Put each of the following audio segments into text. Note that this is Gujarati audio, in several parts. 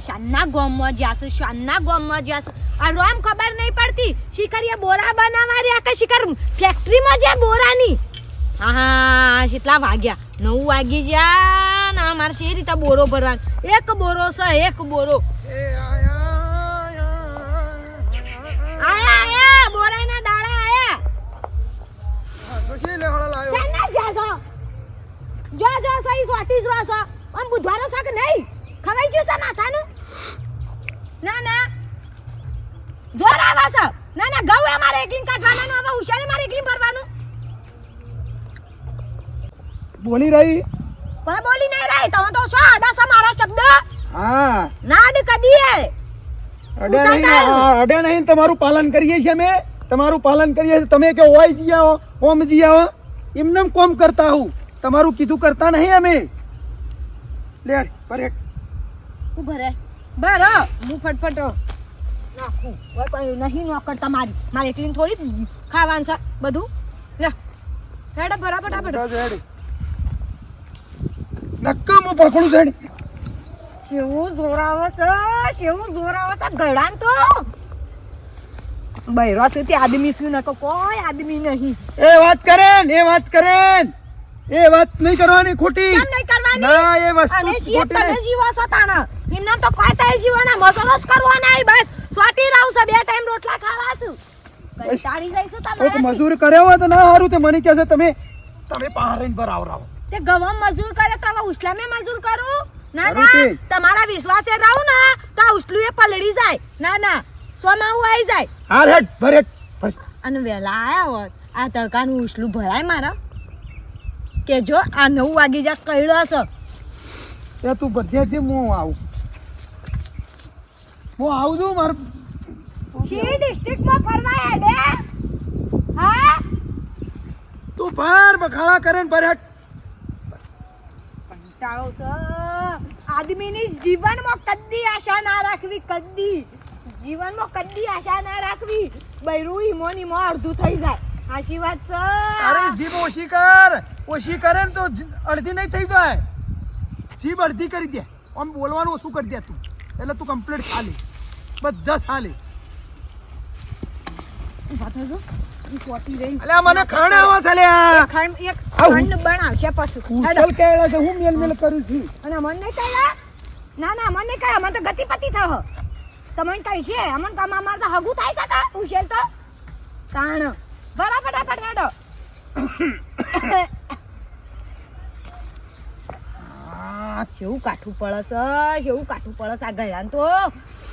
આ શાનના ગોમમાં જ્યાં શાનના ગોમમાં જ્યાં આ રોમ ખબર નહીં પડતી. શિખર બોરા બનાવવા રહ્યા કે શિકાર ફેક્ટરીમાં જે બોરાની. હા હા કેટલા વાગ્યા. નવ વાગી જ્યાં ને અમારે છે રીતે બોરો ભરવાનો. એક બોરો છે એક બોરો. આયા આયા બોરાના દાડા આયા. જ્યાં જો જો સહી સોટી જ રહો છો. આમ બુધવારો છે કે નહીં? ખવાઈ ગયું છે માથાનું? ના ના. જોર આવા છે ના ના ગૌ એ મારે એકલીન કાઢવાના હવે હોશિયારી મારે એકલીન ભરવાનું. બોલી રહી? પણ બોલી નહીં રહી. તો તો શું આડા છે મારા શબ્દ? હા. નાડ કદી એ. અડે નહીં અડે નહીં તમારું પાલન કરીએ છીએ અમે. તમારું પાલન કરીએ છીએ. તમે કે ઓય જી આવો ઓમ જી આવો. એમને કોમ કરતા હું. તમારું કીધું કરતા નહીં અમે. લે પર એક ઊભા રે હું. ફટફટ નાખું. કોઈ નહીં નોકર તમારી મારે એકલીન થોડી ખાવાનું છે. બધું. લે હેડ બરાબર બરાબર નક્કમ હું પકડું છે શેવું જોર આવે છે શેવું જોર આવે છે. ગળાન તો. બૈરો સુધી આદમી શું નકો કોઈ આદમી નહીં. એ વાત કરે ને એ વાત કરે એ વાત નહીં કરવાની ખોટી. કેમ નહીં કરવાની? ના એ વસ્તુ ખોટી તમે જીવો છો તાના એમને તો ખાતા જીવવાના મજૂરો જ કરવાના આય બસ. સ્વાટી રહું છે બે ટાઈમ રોટલા ખાવા છું. તમારે મજૂર કર્યો હોય તો ના સારું તે મને કહે છે તમે તમે પહારીન પર આવરાવો તે ગવમ મજૂર કરે તો હવે ઉસલામે મજૂર કરું? ના ના તે. તમારા વિશ્વાસે રહું ને તો ઉસલું એ પલળી જાય. ના ના સોમાવું આવી જાય. હાર હેડ ભરેટ અને વેલા આયા હોત આ તડકાનું ઉસલું ભરાય મારા. કે જો આ નવ વાગી જા કઈડો હશે. એ તું ભરજે જે હું આવું. હું આવું છું મારું શી ડિસ્ટ્રિક્ટમાં ફરવા હેડે? હા? તું ભાર બખાળા કરે ને હેડ કંટાળો સ આદમીની જીવનમાં કદી આશા ના રાખવી કદી. જીવનમાં કદી આશા ના રાખવી. બૈરું ઈમો ને ઈમો અડધું થઈ જાય. આશી વાત છે. અરે જીભ ઓછી કર. ઓછી કરે ને તો અડધી નહીં થઈ જાય. જીભ અડધી કરી દે. આમ બોલવાનું ઓછું કરી દે તું. એટલે તું કમ્પ્લીટ ચાલી બધા. ઈ અલ્યા મને ખાણે આવા ચાલ્યા ખંડ એક આવું. બનાવશે પછી. હેડો. કેળા છે હું મેલ મેલ કરું છું. અને મન નહીં ના ના મન નહીં મને તો ગતિપતિ થયો. તમને કહી છે. અમન કામ અમાર તો હગું થાય છે કા ઉછેલ તો તાણ. બરાબર ફટાફટ હેડો. શેવું કાઠું પડસ શેવું કાઠું પડસ આ ગયા તો.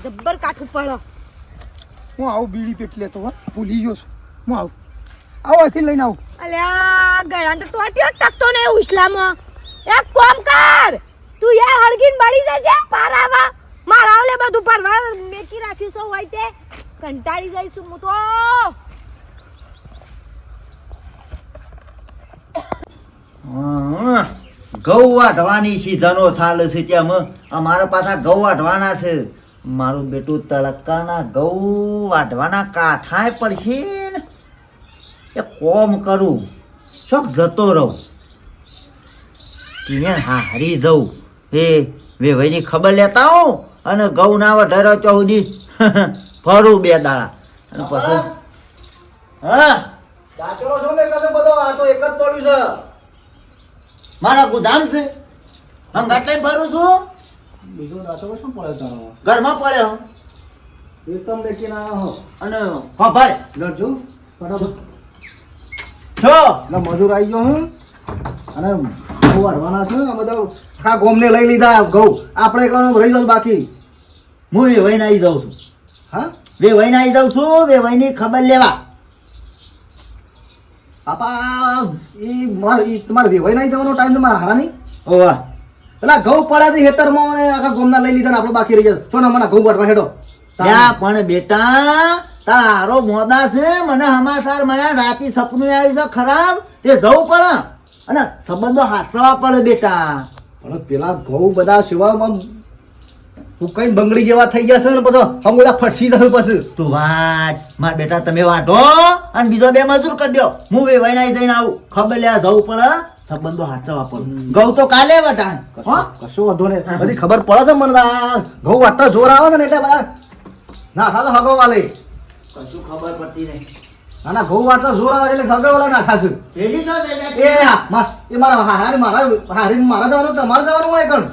જબ્બર કાઠું પડો હું આવું બીડી પેટ લેતો હો. ભૂલી ગયો છું. હું આવું. આવો અહીંથી લઈને આવું. અલ્યા ગયા તો ટોટિયો ટકતો ને ઉછલામાં એક કોમ કર. તું યાર હળગીન બળી જજે પારાવા મારા ઓલે બધું પરવા મેકી રાખ્યું છે હોય તે. કંટાળી જઈશું હું તો. ગૌ વાઢવાની સીઝનો ચાલે છે તેમ અમારા પાછા ગૌ વાઢવાના છે. મારું બેટું તડકાના ગૌ વાઢવાના કાંઠાએ પડશે ને. એ કોમ કરું શોખ જતો રહું. કિને હારી જઉં. એ વેભાઈની ખબર લેતા હું અને ઘઉં ના વધારો ચૌદી ફરું બે દાડા. અને પછી હા. દાચડો છો ને કશે બધો? આ તો એક જ પડ્યું છે. મારા ગુદામ છે. હમ ગાટલે ફરું છું? બીજો દાચડો શું પડે તારો ઘરમાં પડે હું. એકદમ લેકીને આવ્યો હો. અને હા ભાઈ. લડજો. બરાબર છો એટલે મજૂર આવી ગયો હું. અને ઘઉં વાળવાના છે. આ બધા ખા ગોમને લઈ લીધા ઘઉં. આપણે કરવાનું રહી જશે બાકી. હું વેવાઈને આવી જાઉં છું. હા? વેવાઈને આવી જાઉં છું વેવાઈની ખબર લેવા. પાપા એ મારે તમારે વેવાઈ નહીં જવાનો ટાઈમ છે મારા નહીં ઓવા પેલા ઘઉં પડ્યા છે ખેતરમાં અને આખા ગોમના લઈ લીધા ને આપણે બાકી રહી ગયા. છો ને મને ઘઉં વાટવા હેડો ત્યાં પણ બેટા તારો મોદા છે મને હમાસાર મળ્યા રાતે સપનું આવ્યું છે ખરાબ તે જવું પડે. અને સંબંધો હાથસવા પડે બેટા. પણ પેલા ઘઉં બધા સેવામાં તું કઈ બંગડી જેવા થઈ જશે ને પછી હમુલા ફરસી જશે પછી. તું વાત માર બેટા તમે વાટો અને બીજો બે મજૂર કરી દો હું વેવાઈ નાઈ જઈને આવું. ખબર લે જવું પડે. સંબંધો હાચવા પડે. ઘઉં તો કાલે વટાણ કશું વધુ ને બધી ખબર પડે છે મને ઘઉં વાટતા જોર આવે છે ને એટલે બધા ના તો હગો વાલે. કશું ખબર પડતી નહીં. આના ઘઉં વાટતા જોર આવે એટલે હગો વાલા દે દે. એ હા, એ મારા હારી મારા હારી મારા જવાનું તમારે જવાનું હોય કણ?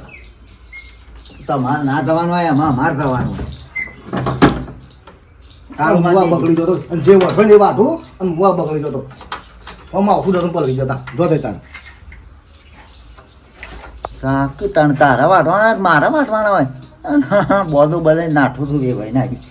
તમારે ના જવાનું હોય એમાં માર જવાનું. તારું મુવા બગડી જતો. જે વરસાદ એ વાતું અને મુવા બગડી જતો. આમાં આખું દરનું પલળી જતા. જો તે શાક તણ તારા વાટવાના મારા વાટવાના હોય? બધું બધા નાઠું છું એ ભાઈ નાખી.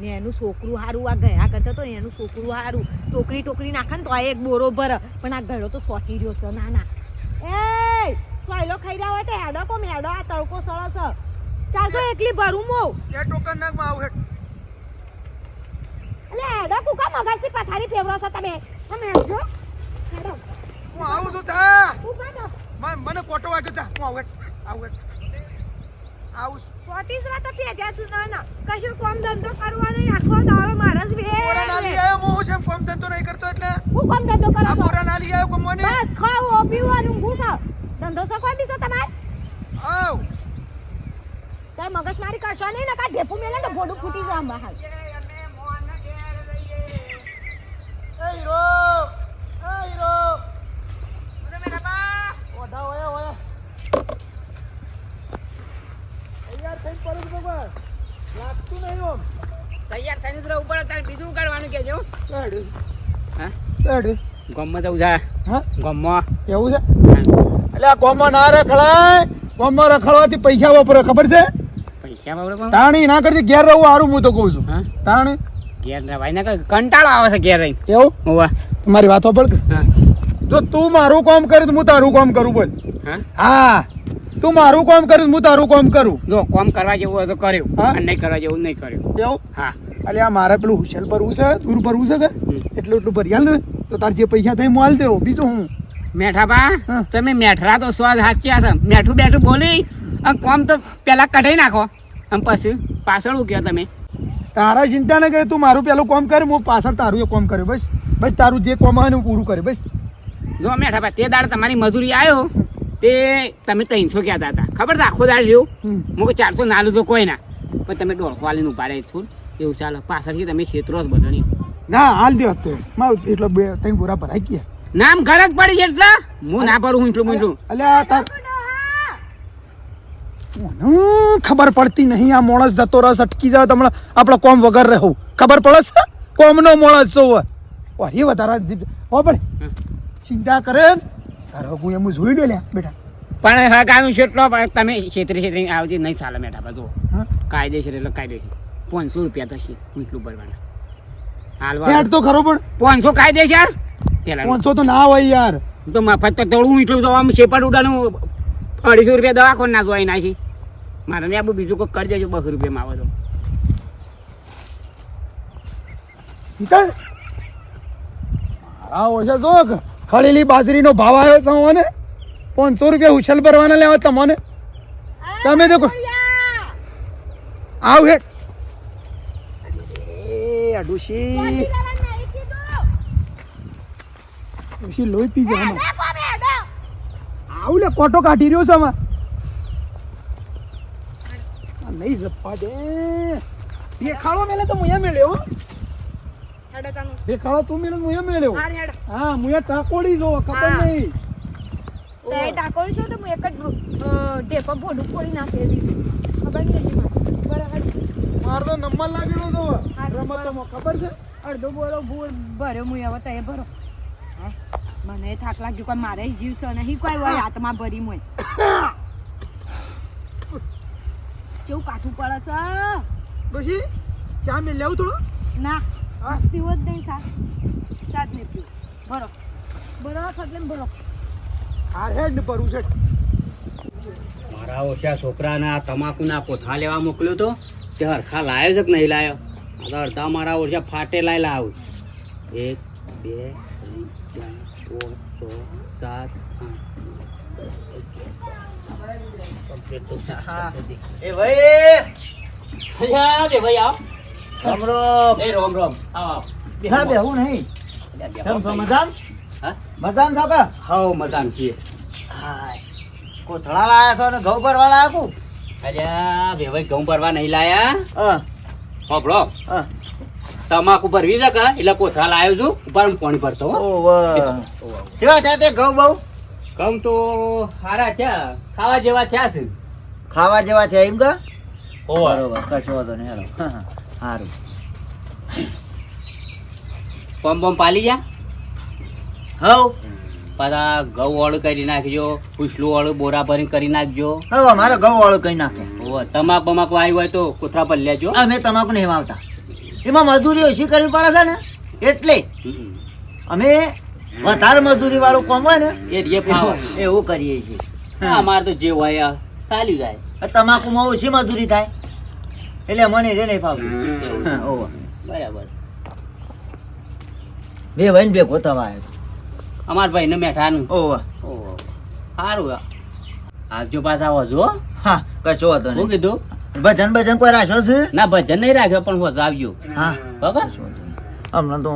ને એનું છોકરું હારું આ ગયા કરતા તો એનું છોકરું હારું. ટોકરી ટોકરી નાખે ને તો આ એક બોરો ભર. પણ આ ગળો તો સોટી રહ્યો છે ના ના. એ સોયલો ખાઈ રહ્યા હોય તો હેડો કો મેડો આ તડકો સળો છે. ચાલશો એકલી ભરું મો. એ ટોકન નાખમાં આવું એટલે હેડો કુકા મગજથી પછાડી ફેવરો છો તમે. તમે હેડો. હું આવું છું તા. કુકા તો મને કોટો વાગ્યો તા. હું આવું. આવું. આવું. સોટીસ વાત ભેગ્યા છું ના ના. કશું કોમ ધંધો કરવો નહીં. આખો દાડો મારસ બે બોરા નાલી આયો હું છે ફોર્મ ધંધો નહીં કરતો એટલે? હું કોમ ધંધો કરો આ છો? નાલી ના લઈ મને? બસ ખાઓ પીવાનું ગુસા ધંધો છો કોઈ બીજો તમાર? આવ. કઈ મગજ મારી કરશો નહીં ને કા ઢેપુ મેલે ને ભોડું ફૂટી જાય બહાર એ હીરો એ હીરો મને મેરા બા ઓઢા ઓયા ઓયા તૈયાર થઈ પડું બાબા લાગતું નહીં ઓમ તૈયાર થઈને જ રહેવું પડે તારે બીજું કરવાનું કેજો ડેડ હા? ડેડ ગમમાં જવું છે હા? ગમમાં. એવું છે? એટલે આ કોમમાં ના રખડાય. કોમમાં રખડવાથી પૈસા વાપરે ખબર છે? પૈસા વાપરે? તાણી ના કરતી ઘેર રહું સારું હું તો કહું છું. તાણી? ઘેર રહેવાય ને કંટાળો આવે છે ઘેર રહી એવું? હોવા તમારી વાતો પર જો તું મારું કામ કરે તો હું તારું કામ કરું બોલ. હા? તું મારું કામ કરું હું તારું કામ કરું. જો કોમ કરવા જેવું હોય તો કર્યું? અને નહીં કરવા જેવું નહીં કર્યું. એવું? હા. એટલે આ મારે પેલું હુશેલ ભરવું છે દૂર ભરવું છે કે? એટલું એટલું ભરી હાલ ને તો તાર જે પૈસા થાય મોલ દેવો. બીજું હું? મેઠા બા હા. તમે મેઠરા તો સ્વાદ હાચ્યા છે. મેઠું બેઠું બોલી અને કોમ તો પેલા કઢાઈ નાખો. અને પછી પાછળ ઉગ્યો તમે. તારા ચિંતા ન કરે તું મારું પેલું કામ કર હું પાછળ તારું એ કામ કર્યું બસ. બસ તારું જે કામ હોય ને હું પૂરું કર્યું બસ. જો મેઠા ભાઈ તે દાડ તમારી મજૂરી આવ્યો તે તમે ત્રણસો કહેતા હતા. ખબર છે આખો દાડ લ્યો. હું ચારસો ના લીધો કોઈ ના. પણ તમે દોઢસો વાલીને ઊભા રહે છું એવું ચાલે. પાછળથી તમે છેતરો જ બધાની. ના હાલ દે હતો. મારું એટલો બે ત્રણ બોરા ભરાઈ ગયા. નામ ઘર જ પડી છે એટલે? હું ના ભરું હું એટલું તાર મને ખબર પડતી નહીં આ માણસ જતો રસ અટકી જાય તમને આપણો કોમ વગર રહું ખબર પડે છે? કોમનો માણસ છો ઓરી વધારા ઓ પણ ચિંતા કરે. તારો હું એમ જોઈ લે બેટા. પણ હા કાયું છે એટલો પણ તમે છેતરી છેતરી આવતી નહીં ચાલે બેટા બધું. હા? કાયદેસર એટલે કાયદેસર. પાંચસો રૂપિયા થશે હું એટલું ભરવાના. હાલવા. તો ખરો પણ. પાંચસો કાયદેસર? પાંચસો તો ના હોય યાર. તો મફત તો તળું એટલું જવા શેપટ ઉડાનું અઢીસો રૂપિયા દવાખોન ના જોઈ નાખી. મારે ને આબુ બીજું કોઈ કરી દેજો બસો રૂપિયામાં આવે તો. નીકળ મારા ઓછા જો ખળેલી બાજરીનો ભાવ આવ્યો તમને? પાંચસો રૂપિયા ઉછલ ભરવાના લેવા તમને? તમે દેખો આવ હે. એ અડુશી. ડોશી લોહી પી જાય આવું લે કોટો કાઢી રહ્યો છે આમાં. નહીં જપ્પા દે દેખાડો મેલે તો મુયા મેળ્યો દેખાડો તું મેલે મુયા મેળ્યો હા. મુયા ટાકોડી જો ખબર નહીં. તે છો તો હું એક જ ભોડું ફોડી નાખેલી ખબર નહીં બરાબર મારો નંબર લાગેલો તો. રમતમાં ખબર છે? અડધો બોરો ભૂલ ભર્યો હું હવે તે ભરો. હે? મને થાક લાગ્યો કોઈ મારે જીવ છે નહીં કોઈ હોય હાથમાં ભરી મોય. કેવું કાઠું પડે છે. પછી ચા મેં લેવું થોડો? ના હા? પીવો જ નહીં સાત. સાત નહીં પીવો. ભરો. ભરો ફગલે ભરો. હાર હેડ ને ભરું છે મારા ઓછા છોકરાના તમાકુના કોથા લેવા મોકલ્યો તો તે હરખા લાયો છે કે નહીં લાયો? આ તો અડધા મારા ઓછા ફાટેલા લાવ એક બે ત્રણ ચાર પાંચ છ સાત આઠ એ ભાઈ! ભાઈ આવો. રામ રામ. એ રોમ રોમ. આવો બેહું નહીં. કેમ છો મજામ? હા? મજામ છો કે? હાવ મજામ છીએ. હાય. કોથળા લાયા છો ને ઘઉં ભરવા લાયા કુ? અલ્યા ભાઈ ઘઉં ભરવા નહીં લાયા. હા હોભળો. હા તમાકુ ભરવી છે કા? એટલે કોથળા લાવ્યો છું. ઉપર હું પાણી ભરતો હો. ઓવે. કેવા થયા તે ઘઉં બહુ? ઘઉં તો સારા થયા. ખાવા જેવા થયા છે. ખાવા જેવા થયા એમ કા. બરોબર કશો વાંધો નહીં હેલો. સારું પમ પમ પાલી જા હવ. પાછા ઘઉં વાળું કરી નાખજો પૂછલું વાળું બોરા ભરીને કરી નાખજો. હવે અમારે ઘઉં વાળું કરી નાખે. ઓ તમાકુ બમાકુ આવ્યું હોય તો કોથળા પર લેજો. અમે તમાકુ નહીં વાવતા. એમાં મજૂરી ઓછી કરવી પડે છે ને? એટલે અમે વધારે મજૂરી વાળું કોમ હોય ને એ એવું કરીએ છીએ. અમારે તો જે હોય ચાલ્યું જાય તમાકુમાં ઓછી મજૂરી થાય. એટલે મને રે નહીં ફાવતું. ઓવે. બરાબર. બે ભાઈ ને બે ગોતાવા આવ્યો અમાર ભાઈ ને મેઠાનું ઓવે. ઓહો. સારું આવજો પાછા આવજો હો. હા કશો વાંધો શું કીધું? ભજન ભજન કોઈ રાખ્યો છે? ના ભજન નહીં રાખ્યો પણ હોજ આવજો. હા બરાબર હમણાં તો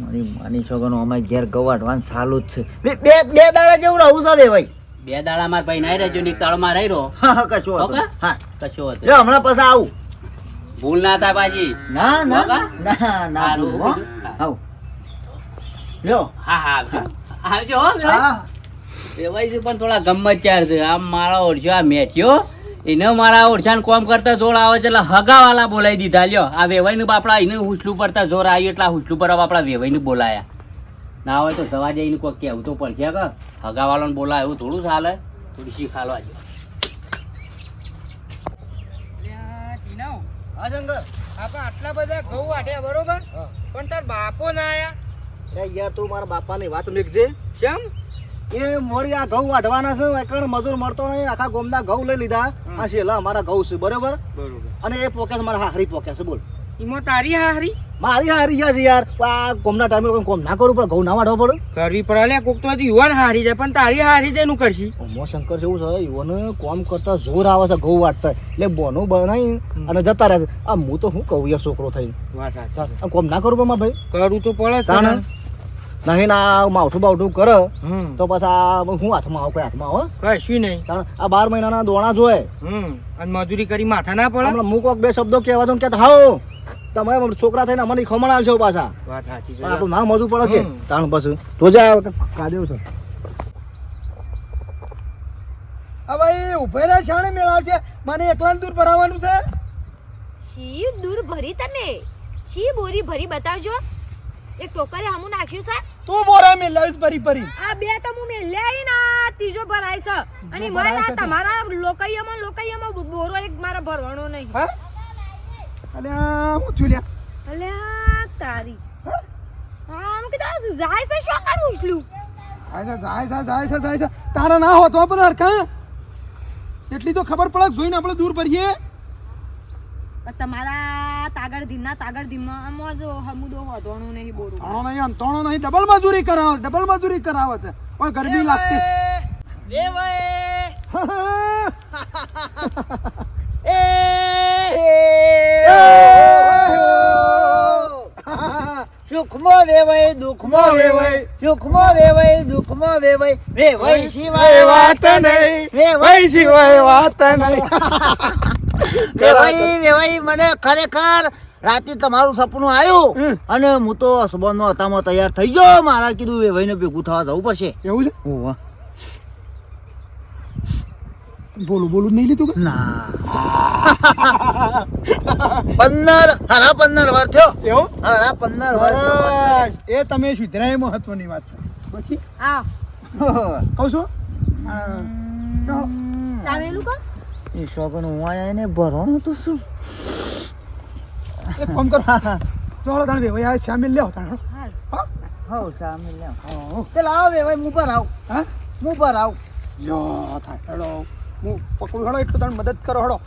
મારી માની છોકરો અમારે ઘેર ગવાડવાનું સારું જ છે. બે બે બે દાડા જેવું રહું છે ભાઈ. બે દાડા માર ભાઈ નાઈ રહેજો ની તળમાં રહી રહો હા કશો હતો. હા. કશો હતો લ્યો હમણાં પછી આવું. ભૂલ ના થાય પાછી. ના ના ના ના ભૂલ. કીધું. લ્યો. હા હા આવજો. હો છે પણ થોડા ગમત ચાર છે આમ મારા ઓળખ્યો આ મેઠ્યો એને મારા ઓળશાન કોમ કરતા જોર આવે છે એટલે હગાવાલા બોલાવી દીધા. લ્યો આ વેવાઈ નું બાપડા એને હુસલું પડતા જોર આવ્યું એટલે હુસલું પર આપણા વેવાઈ ને બોલાયા. ના હોય તો દવા જઈને કોઈ કહેવું તો પડશે કે? હગાવાળાને બોલાય એવું થોડું ચાલે. થોડી શીખ હાલવા જો આપણે આટલા બધા ઘઉં વાઢ્યા બરોબર પણ તાર બાપો ના આયા યાર તું મારા બાપાની વાત મેકજે. કેમ? એ મોરી આ ઘઉં વાઢવાના છે એકણ મજૂર મળતો નહીં આખા ગોમના ઘઉં લઈ લીધા. આ છેલ્લા અમારા ઘઉં છે બરોબર? બરોબર. અને એ પોકે મારા હાહરી પોકે છે બોલ. એમાં તારી હારી મારી હારી જશે છે યાર. આ કોમના ટાઈમે કોઈ કોમ ના કરવું પડે ઘઉં ના વાઢવા પડે. કરવી પડે લે કોક તો યુવાન હારી જાય પણ તારી હારી જાય નું કરશી. મો શંકર જેવું છે યુવાન કોમ કરતા જોર આવે છે ઘઉં વાટતા એટલે બોનું બનાવી અને જતા રહે છે. આ હું તો હું કહું યાર છોકરો થઈ વાત કોમ ના કરવું પડે મારા ભાઈ? કરવું તો પડે નહીં ના માવઠું બાવઠું કરે. તો પછી આ હું હાથમાં આવું કઈ હાથમાં આવે કશું નહીં. કારણ આ બાર મહિનાના દોણા જોય અને મજૂરી કરી માથા ના પડે? મૂકો બે શબ્દો કહેવા દો કે હાઉ. તમે છોકરા થઈને અમને ખમણ આલશો પાછા. વાત સાચી પણ આટલું ના મજવું પડે કે તાણ પછી. તો જા કાદેવ છે. હવે એ ઉભે રહ્યા છાણે મેળાવ છે મને એકલા દૂર ભરાવાનું છે. શી દૂર ભરી તમે શી બોરી ભરી બતાવજો. એક ટોકરે હમું નાખ્યું છે. તું બોરા મેલાવીશ ભરી ભરી. આ બે તો હું મેલે આવી ના ત્રીજો ભરાય છે. અને તે. તમારા લોકૈયામાં લોકૈયામાં બોરો એક મારા ભરવાનો નહીં. હા? અલ્યા હું છું લ્યા? અલ્યા તારી. હા કીધું જાય છે શું કાઢું ઉછલું? જાય છે જાય છે જાય છે જાય છે. તારા ના હોતો પણ હરખા એટલી તો ખબર પડે જોઈને આપણે દૂર ભરીએ તમારા તાગડ ધીમના તાગડ ધીમમાં આમાં જ હમુદો વધવાનું નહીં બોરું તણો નહીં આમ તણો નહીં ડબલ મજૂરી કરાવે ડબલ મજૂરી કરાવે છે. પણ ગરમી લાગતી. સુખમાં વેવાય દુઃખમાં વેવાય. સુખમાં વેવાય દુઃખમાં વેવાય. વેવાય સિવાય વાત નહીં. વેવાય સિવાય વાત નહીં. વેવાય વેવાય મને ખરેખર રાતે તમારું સપનું આવ્યું અને હું તો સંબંધનો હતામાં તૈયાર થઈ ગયો. મારા કીધું વેવાઈને ભેગું થવા જવું પડશે. એવું છે. બોલું બોલું નહીં લીધું કે? ના. પંદર હારા પંદર વાર થયો. એવું? હરા પંદર વાર એ તમે સુધરાય મહત્વની વાત છે. પછી? આ કહું છું? હા. તો ચાવેલું કો એ શોખનો હું આયા એને ભરવાનું તો શું? એક કામ કરો. ચોળો તાણ ભાઈ આ શામિલ લેવો તાણ. હા. શામિલ લેવો તે લાવો વેવાય હું પર આવ હા હું? પર આવ યો થાય હેડો. હું પકડું હળો એટલું તમે મદદ કરો હેડો.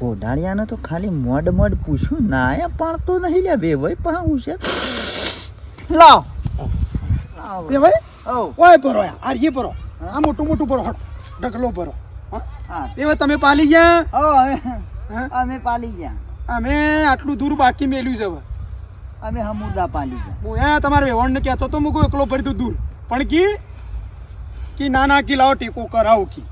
ઘોડાળિયાને તો ખાલી મોડ મોડ પૂછ્યું ના એ પાડતો નહીં લે બે ભાઈ પણ હું છે. લાવ. બે ભાઈ ઓ ઓય ભરો આ રી ભરો. આ મોટું મોટું ભરો હટ ઢગલો ભરો. હા? હા. ભાઈ તમે પાલી ગયા? હા અમે પાલી ગયા. અમે આટલું દૂર બાકી મેલ્યું છે હવે. અમે હમુદા પાલી ગયા. હું એ તમારે વેવણને કહેતો તો મૂકું એકલો ભરી દઉં દૂર. પણ કી? કી ના ના કી લાવો ટેકો કરાવો કી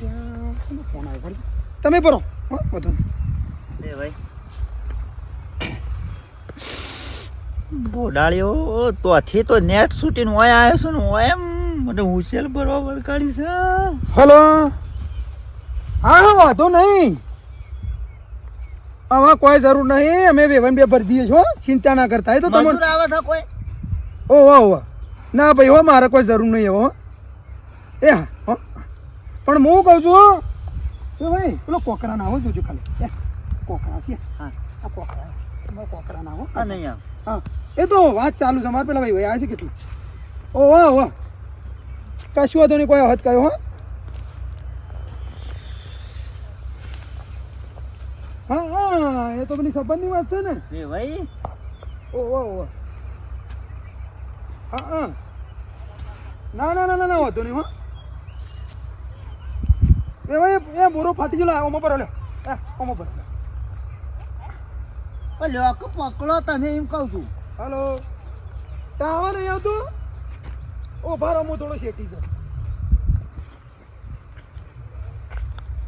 ત્યાં કોનો ફોન આવ્યો ખબર છે? તમે ભરો હો બધું ભાઈ. બોડાળ્યો તો નેટ શૂટીને ઓય આવ્યો છું ને એમ. મને હુસેલ ભરવા વળગાડી છે. હલો. હા હા વાંધો નહીં. આમાં કોઈ જરૂર નહીં. અમે વેવન બે ભરી દઈએ છો ચિંતા ના કરતા. એ તો તમને આવે છે કોઈ? ઓ વાહ વાહ ના ભાઈ હો મારે કોઈ જરૂર નહીં હો. એ હા. પણ હું કહું છું ભાઈ પેલો કોકરા ના આવો જોજો ખાલી. કોકરા છે. હા. આ કોકરા તમારો કોકરા ના આવો નહીં આવે. હા. એ તો વાત ચાલુ છે. મારે પેલા ભાઈ ભાઈ આવે છે કેટલી. ઓ વાહ વાહ. કશું વાંધો નહીં કોઈ હદ કયો હો. હા હા એ તો પેલી સંબંધની વાત છે ને. એ ભાઈ? ઓ વાહ વાહ. હા હા. ના ના ના ના ના વાંધો નહીં હો. એ ફાટી ગયો ઓમાં પર લ્યો ઓમાં પર. લ્યો. પકડો તમે એમ કહું છું. હલો. ટાવર નહીં આવતું ઓ ભારો હું થોડો શેટી જાઉં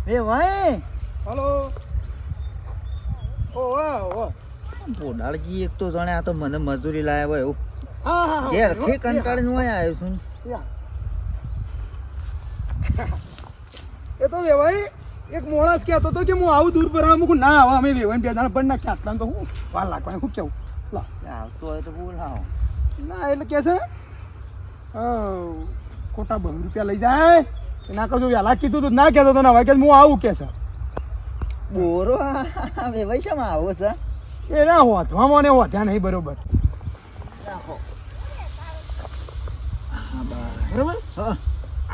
એ ભાઈ. હલો. ઓ વાહ વાહ બોડાળજી એક તો જાણે આ તો મને મજૂરી લાયા હોય એવું. હા હા હા. ઘેરથી કંટાળીને ઓય આવ્યો છું. એ તો વેવાઈ એક મોળાસ કહેતો હતો કે હું આવું દૂર પર મૂકું ના આવા અમે વેવાઈ બે જણા પણ નાખ્યા. આટલા તો હું વાર લાગવાની શું કેવું? લા. આવતો હોય તો બોલાવો. ના એટલે કે છે ખોટા બહુ રૂપિયા લઈ જાય. ના કહું વહેલા કીધું તું ના કહેતો તો ના ભાઈ કે હું આવું કે છે. બોરો ભાઈ શેમાં આવો છે? એ ના હોતવામાં ને હોત્યા નહીં બરોબર. બરોબર હા.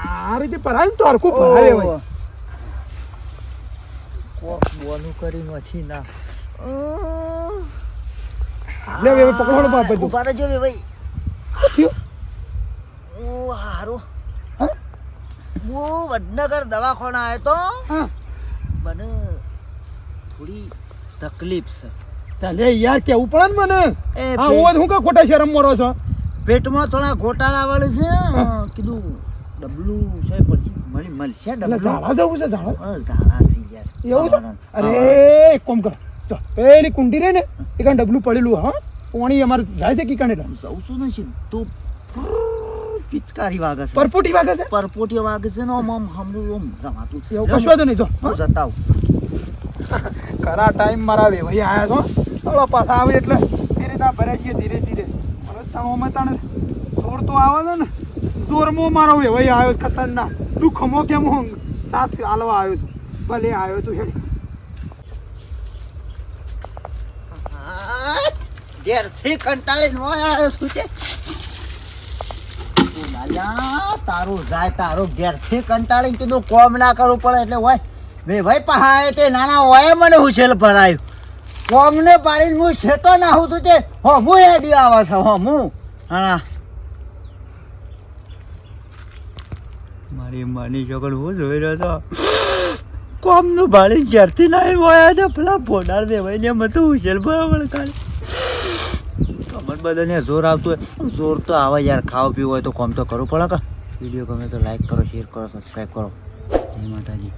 આ રીતે પરાય ને તો હરખું પરાય કોક બોનું કરી નથી ના. લે હવે પકડો બાપ બધું ઊભા રહેજો ભાઈ. થયો? ઓ હારું. હા? વડનગર દવાખાના આવ્યો તો. મને થોડી તકલીફ છે. તલે યાર કેવું પડે ને મને? હા હું હું કા ખોટા શરમ મરો છો? પેટમાં થોડા ગોટાળા વાળે છે કીધું ડબલું છે પછી મળી મળશે ડબલું. ઝાડા જવું છે ઝાડા? ઝાડા થઈ એવું છે અરે એક કોમ કર. જો પેલી કુંડી રે ને એ કાંઈ ડબલું પડેલું હા? પાણી અમારે જાય છે કી કાંઈ જઉં શું ને સીધું પિચકારી વાગે છે. પરપોટી વાગે છે? પરપોટી વાગે છે ને આમ આમ હમરું આમ રમાતું. એવું કશું વાંધો નહીં જો હું. જતા આવું ખરા ટાઈમ મારા વેવાઈ આવ્યા છો હવે પાછા આવે એટલે ધીરે રીતના ભરે છીએ ધીરે ધીરે. તમે તાણે જોર તો આવે છે ને જોરમાં મારો વેભાઈ આવ્યો છે ખતરનાક. દુઃખમો કેમ સાથ હાલવા આવ્યો છું? ભલે આવ્યો તું હેડ. ઘેરથી કંટાળી નો આવ્યો છું લાલ્યા, તારું જાય તારું ઘેરથી કંટાળી કીધું કોમ ના કરવું પડે એટલે હોય. મેં ભાઈ પહાય તે નાના હોય મને હુસેલ ભરાયું કોમને પાડીને હું છેટો ના હું તું તે. હો હું હેડી આવે છે હો હું. હા. મારી માની છોકર હું જોઈ રહ્યો છો. કોમનું ભાડી જ્યારથી લાઈન હોય છે પેલા ભોડાર બે ભાઈ ને મતું હુસેલ બરાબર કાલે કમર બધાને જોર આવતું હોય. જોર તો આવે યાર, ખાવા પીવું હોય તો કોમ તો કરવું પડે કે. વીડિયો ગમે તો લાઈક કરો શેર કરો સબસ્ક્રાઈબ કરો. જય માતાજી.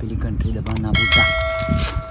પેલી કન્ટ્રી દબાણ ના ભૂલતા